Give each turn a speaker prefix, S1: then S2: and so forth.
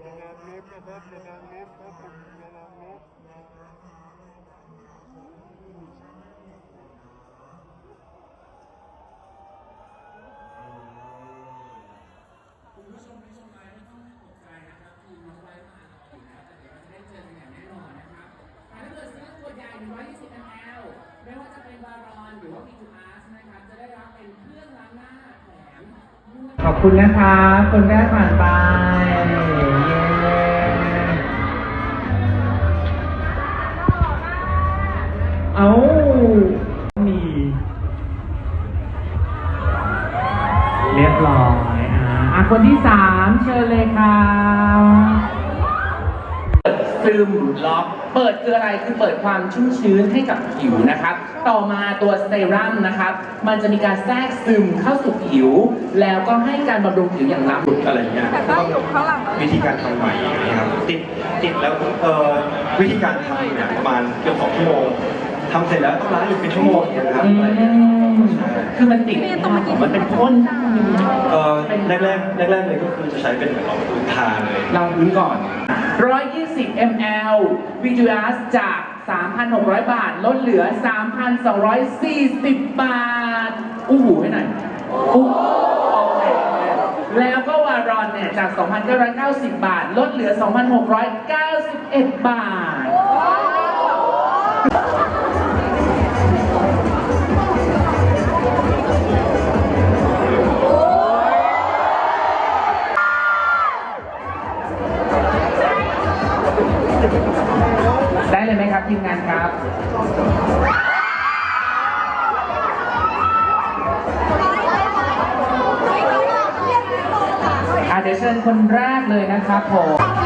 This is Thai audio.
S1: รถนะครับระวังรถครับผมระวังรถ
S2: คุณผู้ชมที่ชมไลฟ์ไม่ต้องตกใจนะครับทีมน้องไลฟ์มารออยู่แล้วแต่เดี๋ยวเราจะได้เจอกันอย่างแน่นอนนะครับถ้าเกิดซื้อตัวใหญ่120 ml ไม่ว่าจะเป็นบารอนหรือว่า B2R นะครับจะได้รับเป็นเครื่องล้างหน้าแถม ขอบคุณนะคะ คนแรกผ่านไป มีเรียบร้อยอ่าอะคนที่สามเชิญเลยครับซึมล็อก เปิดคืออะไรคือเปิดความชุ่มชื้นให้กับผิวนะครับ ต่อมาตัวเซรั่มนะครับ มันจะมีการแทรกซึมเข้าสู่ผิว แล้วก็ให้การบำรุงผิวอย่างล้ำ
S3: อะไรอย่างเงี้ย
S4: แต่ก็อยู่ข้างหลังเรา
S3: วิธีการทำใหม่อย่างเงี้ยครับติดติดแล้วเอ่อวิธีการทำเนี่ยประมาณเกือบสองชั่วโมง ทำเสร็จแล้วต้องล้างอยู่เป็นชั่วโมงอย่างเงี้ยนะครับ
S2: อื
S3: อะไรเงี้ย
S2: มคือมันติดมันเป็นพ่น
S3: เอ่อแรกแรกแรกแรกๆเลยก็คือจะใช้เป็นเหมือนรองพื้นทาเลย
S2: เราพื้นก่อน 120 ml v g s จาก 3,600 บาท ลดเหลือ 3,240 บาท อู้หูให้หน่อยอู้โอเคแล้วก็วารอนเนี่ย จาก 2,990 บาท ลดเหลือ 2,691 บาท เลยไหมครับทีมงานครับ อาเดี๋ยวเชิญคนแรกเลยนะครับผม